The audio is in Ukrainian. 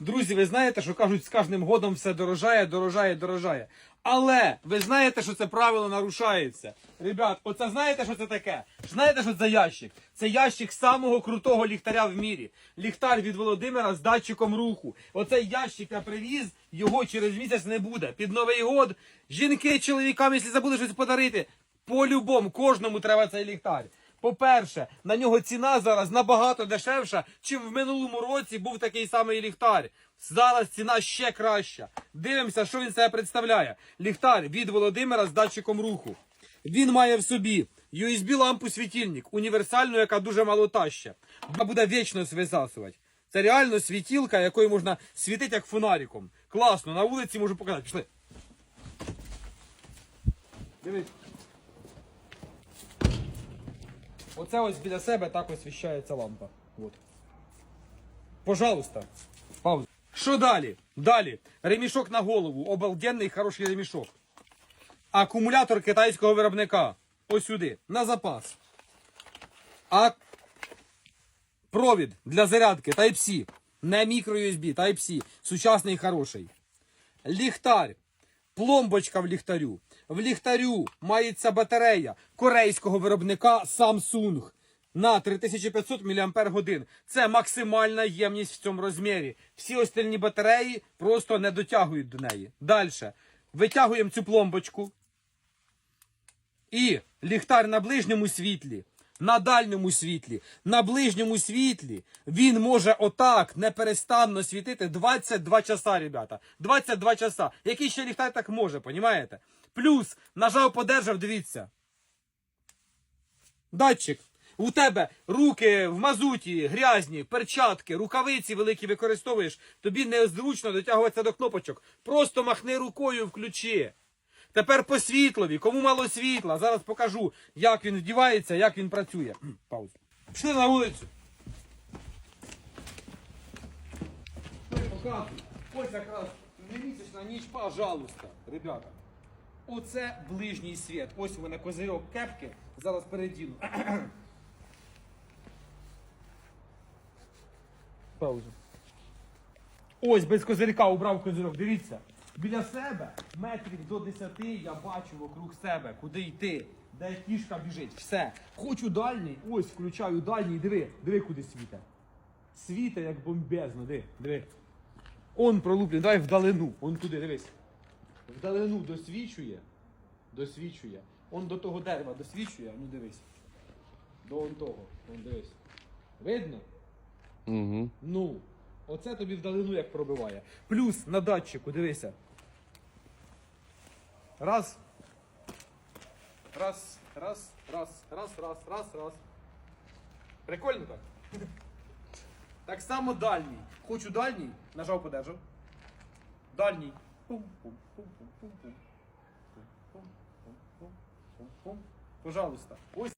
Друзі, ви знаєте, що кажуть, з кожним годом все дорожає, дорожає, дорожає. Але ви знаєте, що це правило нарушається. Ребят, оце знаєте, що це таке? Знаєте, що це ящик? Це ящик самого крутого ліхтаря в мірі. Ліхтар від Володимира з датчиком руху. Оцей ящик я привіз, його через місяць не буде. Під Новий год жінки чоловікам, якщо забули щось подарити, по-любому, кожному треба цей ліхтар. По-перше, на нього ціна зараз набагато дешевша, чим в минулому році був такий самий ліхтар. Зараз ціна ще краща. Дивимося, що він себе представляє. Ліхтар від Володимира з датчиком руху. Він має в собі USB лампу світильник, універсальну, яка дуже малотаща. Вона буде вічно висасувати. Це реально світілка, якою можна світити як фонариком. Класно, на вулиці можу показати. Пішли. Дивись. Оце ось біля себе так освіщається лампа. От. Пожалуйста. Пауза. Що далі? Далі. Ремішок на голову. Обалденний хороший ремішок. Акумулятор китайського виробника. Ось сюди. На запас. А провід для зарядки Type-C. Не мікро-USB, Type-C. Сучасний хороший. Ліхтар. Пломбочка в ліхтарю. В ліхтарю мається батарея корейського виробника Samsung на 3500 мАч. Це максимальна ємність в цьому розмірі. Всі остальні батареї просто не дотягують до неї. Далі. Витягуємо цю пломбочку. І ліхтар на ближньому світлі, на дальньому світлі, на ближньому світлі він може отак неперестанно світити 22 часа, ребята. 22 часа. Який ще ліхтар так може, понімаєте? Плюс нажав, подержав, дивіться. Датчик. У тебе руки в мазуті, грязні, перчатки, рукавиці великі використовуєш. Тобі незручно дотягуватися до кнопочок. Просто махни рукою, включи. Тепер по світлові, кому мало світла, зараз покажу, як він вдівається, як він працює. Пауза. Пішли на вулицю. Ось якраз немісячна ніч, пожалуйста, ребята. Оце ближній світ. Ось у мене козирьок кепки. Зараз передіну. Паузу. Ось без козирька убрав козирьок. Дивіться. Біля себе метрів до 10 я бачу вокруг себе, куди йти, де кішка біжить. Все. Хочу дальній, ось включаю дальній, диви, диви, куди світе. Світе як бомбезно, диви, диви. Он пролуплений, давай вдалину, он туди, дивись. Вдалину досвічує, досвічує. Он до того дерева досвічує, ну дивись. До он того, он дивись. Видно? Угу. Ну, оце тобі вдалину як пробиває. Плюс на датчику, дивися. Раз. Раз, раз, раз, раз, раз, раз, раз. Прикольно так? Так само дальній. Хочу дальній. Нажав, подержав. Дальній. Пожалуйста. Ось.